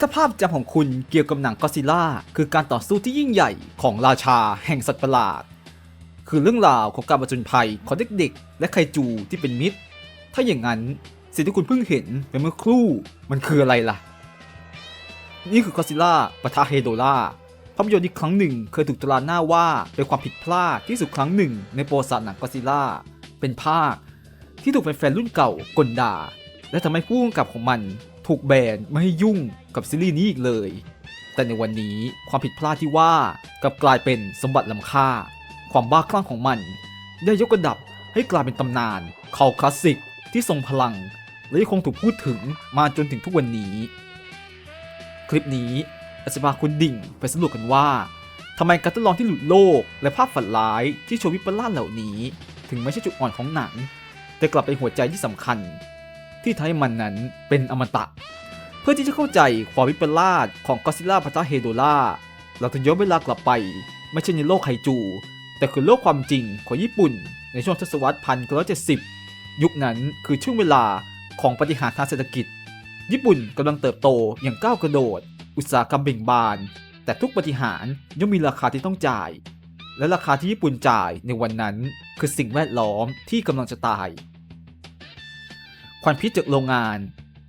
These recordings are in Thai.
ถ้าภาพจำของคุณเกี่ยวกับหนังก็ซิล่าคือการต่อสู้ที่ยิ่งใหญ่ของราชาแห่งสัตว์ประหลาด คือเรื่องราวของการประจนภัยของเด็กๆ และไคจูที่เป็นมิตร ถ้าอย่างนั้นสิ่งที่คุณเพิ่งเห็นไปเมื่อครู่มันคืออะไรล่ะ นี่คือก็ซิล่าปะทะเฮโดล่าภาพยนตร์ที่ครั้งหนึ่งเคยถูกตราหน้าว่าเป็นความผิดพลาดที่สุดครั้งหนึ่งในประวัติศาสตร์หนังก็ซิล่าเป็นภาค ที่ถูกแฟนๆรุ่นเก่ากลด่า และทำให้ผู้กำกับของมัน ถูกแบนไม่ให้ยุ่งกับซีรีส์นี้อีกเลย แต่ในวันนี้ความผิดพลาดที่ว่ากลับกลายเป็นสมบัติล้ำค่า ความบ้าคลั่งของมัน ได้ยกระดับให้กลายเป็นตำนานเขาคลาสสิกที่ทรงพลัง และยังคงถูกพูดถึงมาจนถึงทุกวันนี้ คลิปนี้อาจจะพาคุณดิ่งไปสำรวจกันว่าทำไมการทดลองที่หลุดโลก และภาพฝันร้ายที่โชว์วิปลาสเหล่านี้ ถึงไม่ใช่จุดอ่อนของหนัง แต่กลับเป็นหัวใจที่สำคัญ ที่ทำให้มันนั้นเป็นอมตะ เพื่อที่จะเข้าใจความวิปลาสของก็ซิล่าพัตาเฮโดล่าเราต้องย้อนเวลากลับไป ไม่ใช่ในโลกไคจู แต่คือโลกความจริงของญี่ปุ่น ในช่วงทศวรรษพันเก้าเจ็ดสิบยุคนั้นคือช่วงเวลาของปฏิหารทางเศรษฐกิจ ญี่ปุ่นกำลังเติบโตอย่างก้าวกระโดด อุตสาหกรรมเบ่งบาน แต่ทุกปฏิหารย่อมมีราคาที่ต้องจ่าย และราคาที่ญี่ปุ่นจ่ายในวันนั้นคือสิ่งแวดล้อมที่กำลังจะตาย ควันพิษจากโรงงาน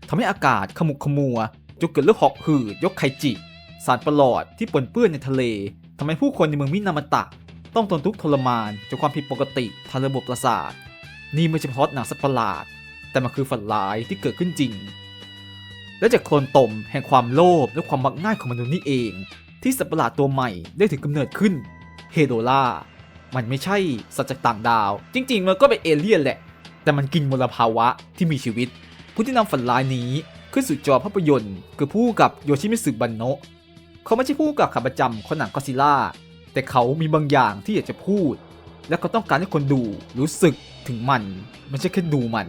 ทำให้อากาศขมุกขมัวจนเกิดโรคหอบหืดยกไคจิ สารประหลอดที่ปนเปื้อนในทะเลทำให้ผู้คนในเมืองมินามตะ ต้องทนทุกข์ทรมานจากความผิดปกติทางระบบประสาท นี่ไม่ใช่เพราะหนังสัตว์ประหลาด แต่มันคือฝันร้ายที่เกิดขึ้นจริง และจากโคลนตมแห่งความโลภและความมักง่ายของมนุษย์นี่เอง ที่สัตว์ประหลาดตัวใหม่ได้ถึงกำเนิดขึ้นเฮโดล่ามันไม่ใช่สัตว์จากต่างดาว จริง ๆ มันก็เป็นเอเลี่ยนแหละ แต่มันกินมลภาวะที่มีชีวิต ผู้ที่นำฝันร้ายนี้ขึ้นสู่จอภาพยนตร์ คือผู้กับโยชิมิสึบันโนะเขาไม่ใช่ผู้กับขาประจำของหนังก็ซิล่าแต่เขามีบางอย่างที่อยากจะพูด และเขาต้องการให้คนดูรู้สึกถึงมันไม่ใช่แค่ดูมัน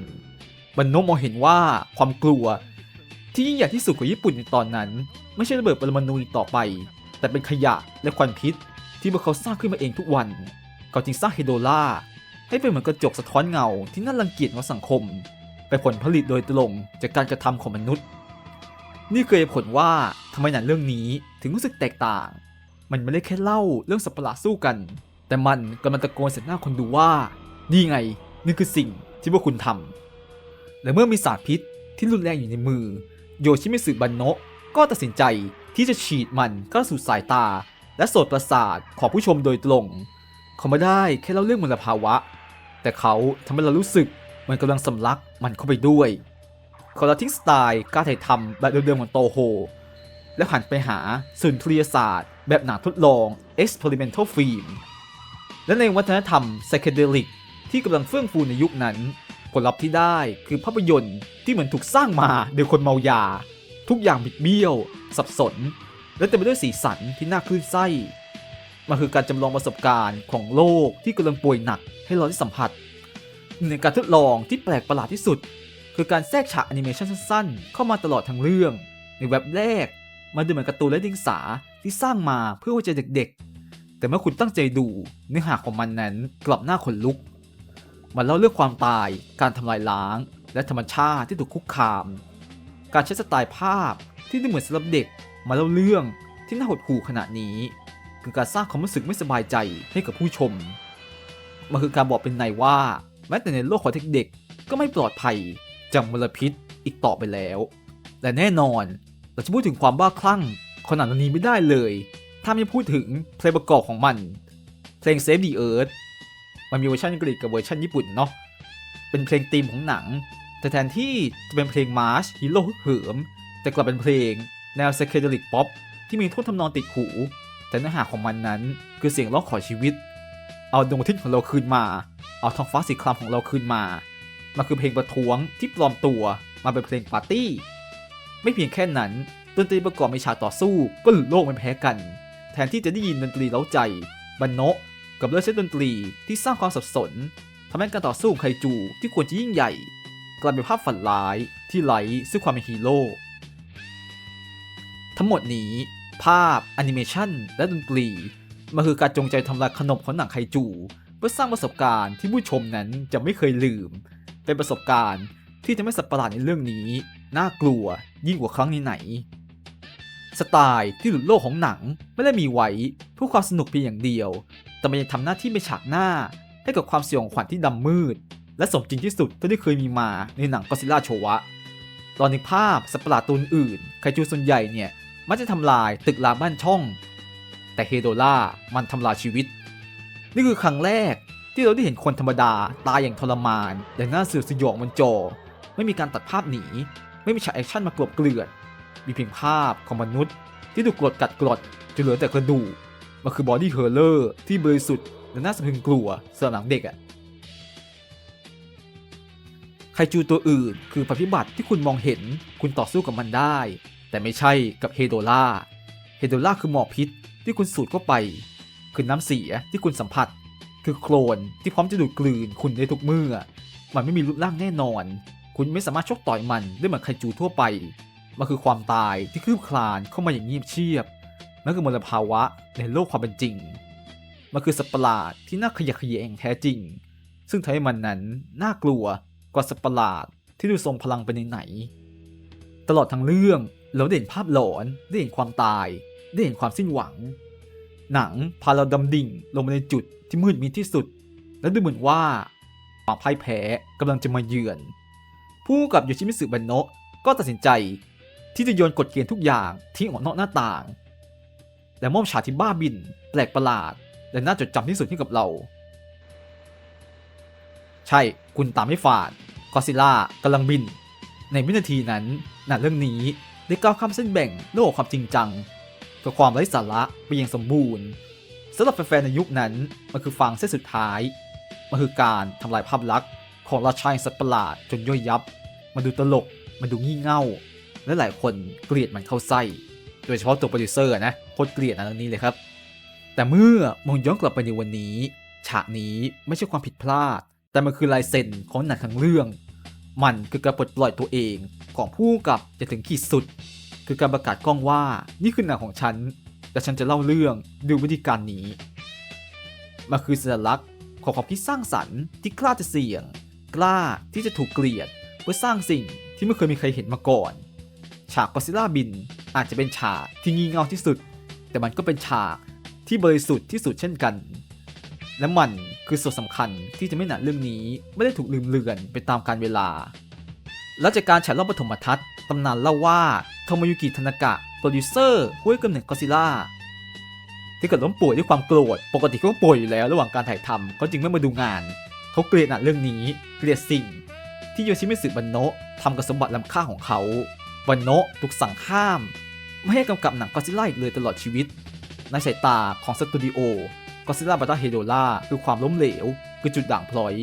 บันโนะมองเห็นว่าความกลัว ที่ยิ่งใหญ่ที่สุดของญี่ปุ่นในตอนนั้น ไม่ใช่ระเบิดปรมาณูอีกต่อไป แต่เป็นขยะและควันพิษที่พวกเขาสร้างขึ้นมาเองทุกวัน เขาจึงสร้างเฮโดล่า ให้เป็นเหมือนกระจกสะท้อนเงาที่น่ารังเกียจของสังคม ไปผลผลิตโดยตรงจากการกระทำของมนุษย์ นี่เหตุผลว่าทำไมหนังเรื่องนี้ถึงรู้สึกแตกต่าง มันไม่ได้แค่เล่าเรื่องสัตว์ประหลาดสู้กัน แต่มันกำลังตะโกนใส่หน้าคนดูว่านี่ไงนี่คือสิ่งที่พวกคุณทำและเมื่อมีสารพิษที่รุนแรงอยู่ในมือ โยชิมิสึบันโนะก็ตัดสินใจที่จะฉีดมันเข้าสู่สายตา และโสตประสาทของผู้ชมโดยตรงเขาไม่ได้แค่เล่าเรื่องมลภาวะ แต่เขาทำให้เรารู้สึกเหมันกำลังสำลักมันเข้าไปด้วยเขาละทิ้งสไตล์การถ่ายทำแบบเดิมๆของโตโฮ แล้วหันไปหาสุนทรียศาสตร์ แบบหนังทดลอง experimental film และในวัฒนธรรม psychedelic ที่กำลังเฟื่องฟูในยุคนั้น ผลลัพธ์ที่ได้คือภาพยนตร์ที่เหมือนถูกสร้างมาโดยคนเมายา ทุกอย่างบิดเบี้ยว สับสน และเต็มไปด้วยสีสันที่น่าคลื่นไส้ มันคือการจำลองประสบการณ์ของโลกที่กำลังป่วยหนักให้เราได้สัมผัสในการทดลองที่แปลกประหลาดที่สุด คือการแทรกฉากแอนิเมชันสั้นๆ เข้ามาตลอดทั้งเรื่อง ในเว็บแรก มันดูเหมือนการ์ตูนและดิงสาที่สร้างมาเพื่อหัวใจเด็กๆ แต่เมื่อคุณตั้งใจดูเนื้อหาของมันนั้นกลับหน้าขนลุก มันเล่าเรื่องความตาย การทำลายล้าง และธรรมชาติที่ถูกคุกคาม การใช้สไตล์ภาพที่ดูเหมือนสำหรับเด็กมาเล่าเรื่องที่น่าหดหู่ขนาดนี้ คือการสร้างความรู้สึกไม่สบายใจให้กับผู้ชม มันคือการบอกเป็นในว่า แม้แต่ในโลกของเด็กๆก็ไม่ปลอดภัยจากมลพิษอีกต่อไปแล้ว และแน่นอนเราจะพูดถึงความบ้าคลั่งขนังเรื่องนี้ไม่ได้เลย ถ้าไม่พูดถึงเพลงประกอบของมัน เพลง Save the Earth มันมีเวอร์ชันอังกฤษกับเวอร์ชันญี่ปุ่นเนาะเป็นเพลงธีมของหนัง แต่แทนที่จะเป็นเพลงมาร์ชฮีโร่เหิม แต่กลับเป็นเพลงแนว psychedelic pop ที่มีท่วงทำนองติดหู แต่เนื้อหาของมันนั้นคือเสียงร้องขอชีวิต เอาดวงอาทิตย์ของเราคืนมา เอาท้องฟ้าสีครามของเราคืนมา มันคือเพลงประท้วงที่ปลอมตัวมาเป็นเพลงปาร์ตี้ ไม่เพียงแค่นั้นดนตรีประกอบในฉากต่อสู้ก็หลุดโลกไม่แพ้กัน แทนที่จะได้ยินดนตรีเล้าใจบันโนะกับเลือกใช้ดนตรีที่สร้างความสับสนทำให้การต่อสู้ของไคจูที่ควรจะยิ่งใหญ่ กลายเป็นภาพฝันร้ายที่ไร้ซึ่งความเป็นฮีโร่ทั้งหมดนี้ ภาพแอนิเมชันและดนตรี มันคือการจงใจทำลายขนบของหนังไคจู เพื่อสร้างประสบการณ์ที่ผู้ชมนั้นจะไม่เคยลืม เป็นประสบการณ์ที่จะไม่สัตว์ประหลาดในเรื่องนี้ น่ากลัวยิ่งกว่าครั้งไหนสไตล์ที่หลุดโลกของหนังไม่ได้มีไว้เพื่อความสนุกเพียงอย่างเดียว แต่มันยังทำหน้าที่เป็นฉากหน้า ให้กับความสยองขวัญที่ดำมืด และสมจริงที่สุดเท่าที่เคยมีมาในหนังก็ซิล่าโชวะ ตอนนึกภาพสัตว์ประหลาดตัวอื่นไคจูส่วนใหญ่เนี่ย มักจะทำลายตึกรามบ้านช่อง แต่เฮโดล่ามันทำลายชีวิต นี่คือครั้งแรกที่เราได้เห็นคนธรรมดาตายอย่างทรมานอย่างน่าเสือสยองบนจอ ไม่มีการตัดภาพหนี ไม่มีฉากแอคชั่นมากลบเกลื่อน มีเพียงภาพของมนุษย์ ที่ถูกกรดกัดกรดจนเหลือแต่กระดูกมันคือบอดี้เฮอร์เลอร์ที่บริสุทธิ์และน่าสะพรึงกลัวสำหรับหนังเด็กอะไคจูตัวอื่นคือภัยพิบัติที่คุณมองเห็นคุณต่อสู้กับมันได้ แต่ไม่ใช่กับเฮโดล่า เฮโดล่าคือหมอกพิษที่คุณสูดเข้าไป คือน้ำเสียที่คุณสัมผัส คือโคลนที่พร้อมจะดูดกลืนคุณได้ทุกเมื่อ มันไม่มีรูปร่างแน่นอน คุณไม่สามารถชกต่อยมันได้เหมือนไคจูทั่วไป มันคือความตายที่คืบคลานเข้ามาอย่างเงียบเชียบมันคือมลภาวะในโลกความเป็นจริง มันคือสัตว์ประหลาดที่น่าขยะแขยงแท้จริง ซึ่งทำให้มันนั้นน่ากลัวกว่าสัตว์ประหลาดที่ดูทรงพลังไปในไหนๆตลอดทั้งเรื่อง เราได้เห็นภาพหลอนได้เห็นความตาย ได้เห็นความสิ้นหวัง หนังพาเราดำดิ่งลงมาในจุดที่มืดมิดที่สุด และดูเหมือนว่าความพ่ายแพ้กำลังจะมาเยือน ผู้กับโยชิมิสึบันโนะก็ตัดสินใจที่จะโยนกฎเกณฑ์ทุกอย่างทิ้งออกนอกหน้าต่าง และมอบฉากที่บ้าบิน แปลกประหลาด และน่าจดจำที่สุดให้กับเรา ใช่คุณตามไม่ฝาดกอซิล่ากำลังบิน ในวินาทีนั้นหนังเรื่องนี้ ได้ก้าวข้ามเส้นแบ่งโลกความจริงจัง กับความไร้สาระไปอย่างสมบูรณ์สำหรับแฟนๆในยุคนั้นมันคือฟางเส้นสุดท้าย มันคือการทำลายภาพลักษณ์ของราชาแห่งสัตว์ประหลาดจนย่อยยับ มันดูตลก มันดูงี่เง่า และหลายคนเกลียดมันเข้าไส้ โดยเฉพาะตัวโปรดิวเซอร์นะโคตรเกลียดอันนี้เลยครับ แต่เมื่อมองย้อนกลับไปในวันนี้ ฉากนี้ไม่ใช่ความผิดพลาด แต่มันคือลายเซ็นของหนังทั้งเรื่อง มันคือการปลดปล่อยตัวเอง ของผู้กับจะถึงขีดสุด คือการประกาศกล้องว่านี่คือหนังของฉันแต่ฉันจะเล่าเรื่องด้วยวิธีการนี้มันคือสัญลักษณ์ของความคิดสร้างสรรค์ที่กล้าจะเสี่ยง กล้าที่จะถูกเกลียด เพื่อสร้างสิ่งที่ไม่เคยมีใครเห็นมาก่อน ฉากกอซิล่าบินอาจจะเป็นฉากที่งี่เง่าที่สุด แต่มันก็เป็นฉากที่บริสุทธิ์ที่สุดเช่นกัน และมันคือส่วนสำคัญที่จะไม่หนังเรื่องนี้ไม่ได้ถูกลืมเลือนไปตามกาลเวลา และจากการฉายรอบปฐมทัศน์ตำนานเล่าว่าโทโมยุกิทานากะโปรดิวเซอร์ผู้ให้กำเนิดกอซิล่าที่เกิดล้มป่วยด้วยความโกรธ ปกติเขาก็ป่วยอยู่แล้วระหว่างการถ่ายทำเขาจึงไม่มาดูงาน เขาเกลียดหนังเรื่องนี้ เกลียดสิ่ง ที่โยชิมิสึบันโนะทำกับสมบัติล้ำค่าของเขาบันโนะถูกสั่งห้าม ไม่ให้กำกับหนังกอซิล่าอีกเลยตลอดชีวิต ในสายตาของสตูดิโอกอซิล่าบัตตาเฮโดล่าคือความล้มเหลว คือจุดด่างพลอย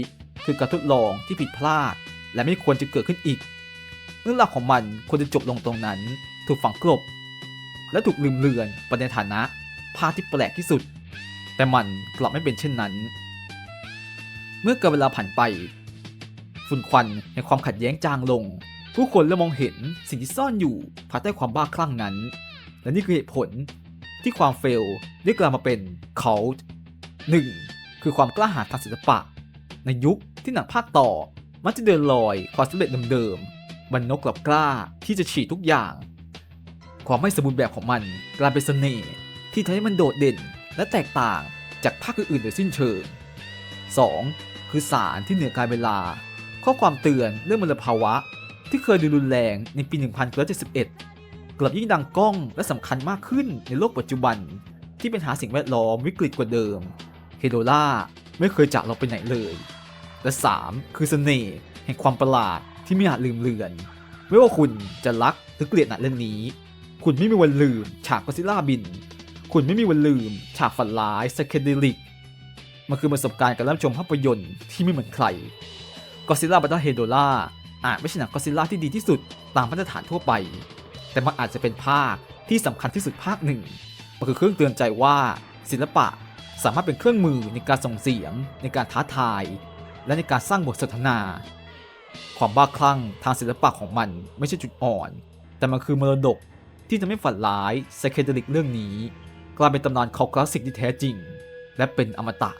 คือการทดลองที่ผิดพลาด และไม่ควรจะเกิดขึ้นอีก เรื่องราวของมันควรจะจบลงตรงนั้น ถูกฝังกลบ และถูกลืมเลือนไปในฐานะภาพที่แปลกที่สุด แต่มันกลับไม่เป็นเช่นนั้น เมื่อเกินเวลาผ่านไป ฝุ่นควันในความขัดแย้งจางลง ผู้คนเริ่มมองเห็นสิ่งที่ซ่อนอยู่ภายใต้ความบ้าคลั่งนั้น และนี่คือเหตุผลที่ความเฟลได้กลายมาเป็นเขาหนึ่งคือความกล้าหาญทางศิลปะ ในยุคที่หนังภาคต่อ มักจะเดินลอยความสำเร็จเดิมๆมันนกกลับกล้าที่จะฉีดทุกอย่าง ความไม่สมบูรณ์แบบของมันกลายเป็นเสน่ห์ที่ทำให้มันโดดเด่นและแตกต่างจากภาคอื่นๆโดยสิ้นเชิง 2. คือสารที่เหนือการเวลา ข้อความเตือนเรื่องมลภาวะ ที่เคยดูรุนแรงในปี 1971 กลับยิ่งดังก้องและสำคัญมากขึ้นในโลกปัจจุบัน ที่เป็นหาสิ่งแวดล้อมวิกฤตกว่าเดิมเฮโดล่าไม่เคยจากเราไปไหนเลย และ 3. คือเสน่ห์แห่งความประหลาดที่ไม่อาจลืมเลือน ไม่ว่าคุณจะรักหรือเกลียดหนังเรื่องนี้ คุณไม่มีวันลืมฉากกอซิลล่าบิน คุณไม่มีวันลืมฉากฝันร้ายสเคเดลิกมันคือประสบการณ์การรับชมภาพยนตร์ที่ไม่เหมือนใครกอซิลล่าบัตเตอร์เฮโดล่าอาจไม่ใช่หนังกอซิลล่าที่ดีที่สุดตามมาตรฐานทั่วไป แต่มันอาจจะเป็นภาคที่สำคัญที่สุดภาคหนึ่ง มันคือเครื่องเตือนใจว่าศิลปะสามารถเป็นเครื่องมือในการส่งเสียงในการท้าทาย และในการสร้างบทสนทนา ความบ้าคลั่งทางศิลปะของมันไม่ใช่จุดอ่อน แต่มันคือมรดกที่จะไม่ฝันร้ายไซเคเดลิกเรื่องนี้ กลายเป็นตำนานคอคลาสสิกที่แท้จริง และเป็นอมตะ